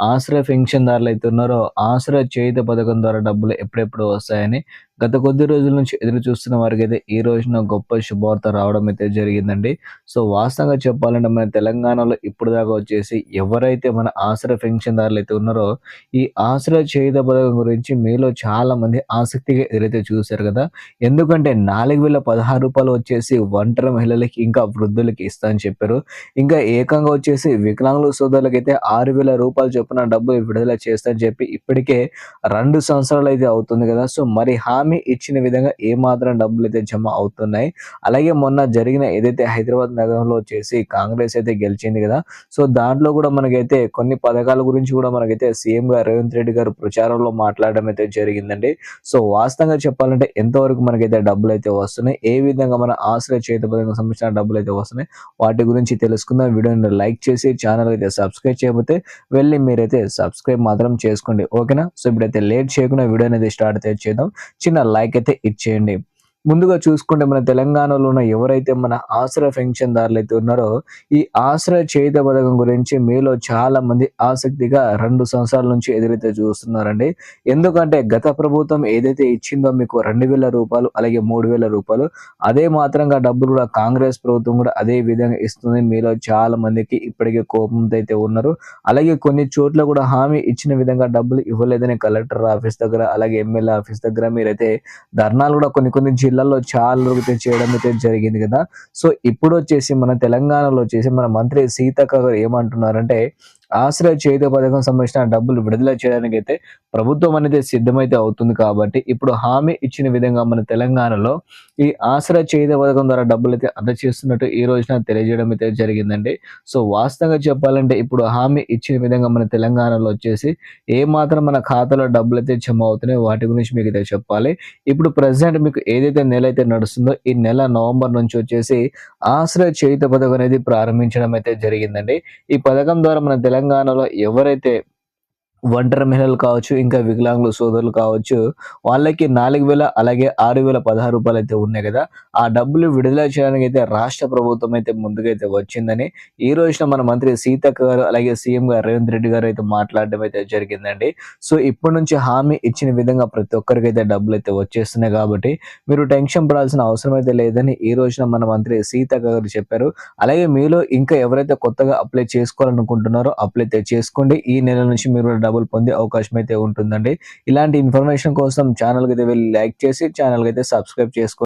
ఆశ్రయ పెన్షన్దారులు అయితే ఉన్నారో ఆశ్రయ చేయుత పథకం ద్వారా డబ్బులు ఎప్పుడెప్పుడు వస్తాయని గత కొద్ది రోజుల నుంచి ఎదురు చూస్తున్న వారికి అయితే ఈ రోజున గొప్ప శుభవార్త రావడం అయితే జరిగిందండి. సో వాస్తవంగా చెప్పాలంటే మన తెలంగాణలో ఇప్పుడు దాకా వచ్చేసి ఎవరైతే మన ఆశ్రయ పెన్షన్దారులు అయితే ఉన్నారో ఈ ఆశ్రయ చేయుత పథకం గురించి మీలో చాలా మంది ఆసక్తిగా ఎదురైతే చూశారు కదా. ఎందుకంటే నాలుగు వేల పదహారు రూపాయలు వచ్చేసి ఒంటరి మహిళలకి ఇంకా వృద్ధులకి ఇస్తా అని చెప్పారు. ఇంకా ఏకంగా వచ్చేసి వికలాంగుల సోదరులకైతే అయితే ఆరు వేల రూపాయలు చొప్పున డబ్బులు విడుదల చేస్తా అని చెప్పి ఇప్పటికే రెండు సంవత్సరాలు అయితే అవుతుంది కదా. సో మరి హామీ ఇచ్చిన విధంగా ఏ మాత్రం డబ్బులు అయితే జమ అవుతున్నాయి. అలాగే మొన్న జరిగిన ఏదైతే హైదరాబాద్ నగరంలో చేసి కాంగ్రెస్ అయితే గెలిచింది కదా. సో దాంట్లో కూడా మనకైతే కొన్ని పథకాల గురించి కూడా మనకైతే సీఎం గారు రేవంత్ రెడ్డి గారు ప్రచారంలో మాట్లాడడం అయితే జరిగిందండి. సో వాస్తవంగా చెప్పాలంటే ఎంతవరకు మనకైతే డబ్బులు అయితే వస్తున్నాయి? ఏ విధంగా మన ఆశ్రయ చేతి పథకం సంబంధించిన డబ్బులు అయితే వస్తున్నాయి? వాటి గురించి తెలుసుకుందాం. వీడియోని లైక్ చేసి ఛానల్ అయితే సబ్స్క్రైబ్ చేయకపోతే వెళ్ళి మీరు మీరైతే సబ్స్క్రైబ్ మాత్రం చేసుకోండి ఓకేనా? సో ఇప్పుడైతే లేట్ చేయకుండా వీడియో అనేది స్టార్ట్ అయితే చేద్దాం. చిన్న లైక్ అయితే ఇచ్చేయండి. ముందుగా చూసుకుంటే మన తెలంగాణలో ఉన్న ఎవరైతే మన ఆశ్రయ పెన్షన్దారులు అయితే ఉన్నారో ఈ ఆశ్రయ చేయుత పథకం గురించి మీలో చాలా మంది ఆసక్తిగా రెండు సంవత్సరాల నుంచి ఎదురైతే చూస్తున్నారండి. ఎందుకంటే గత ప్రభుత్వం ఏదైతే ఇచ్చిందో మీకు రెండు వేల రూపాయలు అలాగే మూడు వేల రూపాయలు అదే మాత్రంగా డబ్బులు కూడా కాంగ్రెస్ ప్రభుత్వం కూడా అదే విధంగా ఇస్తుంది. మీలో చాలా మందికి ఇప్పటికే కోపంతో అయితే ఉన్నారు. అలాగే కొన్ని చోట్ల కూడా హామీ ఇచ్చిన విధంగా డబ్బులు ఇవ్వలేదని కలెక్టర్ ఆఫీస్ దగ్గర అలాగే ఎమ్మెల్యే ఆఫీస్ దగ్గర మీరైతే ధర్నాలు కూడా కొన్ని కొన్ని జిల్లాల్లో చాలా వరకు చేయడం అయితే జరిగింది కదా. సో ఇప్పుడు వచ్చేసి మన తెలంగాణలో వచ్చేసి మన మంత్రి సీతక్క గారు ఏమంటున్నారంటే ఆశ్రయ చేయుత పథకం సంబంధించిన డబ్బులు విడుదల చేయడానికి అయితే ప్రభుత్వం అనేది సిద్ధమైతే అవుతుంది కాబట్టి ఇప్పుడు హామీ ఇచ్చిన విధంగా మన తెలంగాణలో ఈ ఆశ్రయ చేయుత పథకం ద్వారా డబ్బులు అయితే అందజేస్తున్నట్టు ఈ రోజున తెలియజేయడం అయితే జరిగిందండి. సో వాస్తవంగా చెప్పాలంటే ఇప్పుడు హామీ ఇచ్చిన విధంగా మన తెలంగాణలో వచ్చేసి ఏ మాత్రం మన ఖాతాలో డబ్బులు అయితే జమ అవుతున్నాయో వాటి గురించి మీకు అయితే చెప్పాలి. ఇప్పుడు ప్రజెంట్ మీకు ఏదైతే నెల అయితే నడుస్తుందో ఈ నెల నవంబర్ నుంచి వచ్చేసి ఆశ్రయ చేయుత పథకం అనేది ప్రారంభించడం అయితే జరిగిందండి. ఈ పథకం ద్వారా మన తెలంగాణ తెలంగాణలో ఎవరైతే ఒంటరి మహిళలు కావచ్చు ఇంకా వికలాంగుల సోదరులు కావచ్చు వాళ్ళకి నాలుగు వేల అలాగే ఆరు వేల పదహారు రూపాయలు అయితే ఉన్నాయి కదా. ఆ డబ్బులు విడుదల చేయడానికి అయితే రాష్ట్ర ప్రభుత్వం అయితే ముందుకైతే వచ్చిందని ఈ రోజున మన మంత్రి సీతక్క గారు అలాగే సీఎం గారు రేవంత్ రెడ్డి గారు అయితే మాట్లాడడం అయితే జరిగిందండి. సో ఇప్పటి నుంచి హామీ ఇచ్చిన విధంగా ప్రతి ఒక్కరికి అయితే డబ్బులు అయితే వచ్చేస్తున్నాయి కాబట్టి మీరు టెన్షన్ పడాల్సిన అవసరం అయితే లేదని ఈ రోజున మన మంత్రి సీతక్క గారు చెప్పారు. అలాగే మీలో ఇంకా ఎవరైతే కొత్తగా అప్లై చేసుకోవాలనుకుంటున్నారో అప్లై అయితే చేసుకోండి. ఈ నెల నుంచి మీరు డబ్బులు పొందే అవకాశం అయితే ఉంటుందండి. ఇలాంటి ఇన్ఫర్మేషన్ కోసం ఛానల్కి అయితే వెళ్ళి లైక్ చేసి ఛానల్కి అయితే సబ్స్క్రైబ్ చేసుకోండి.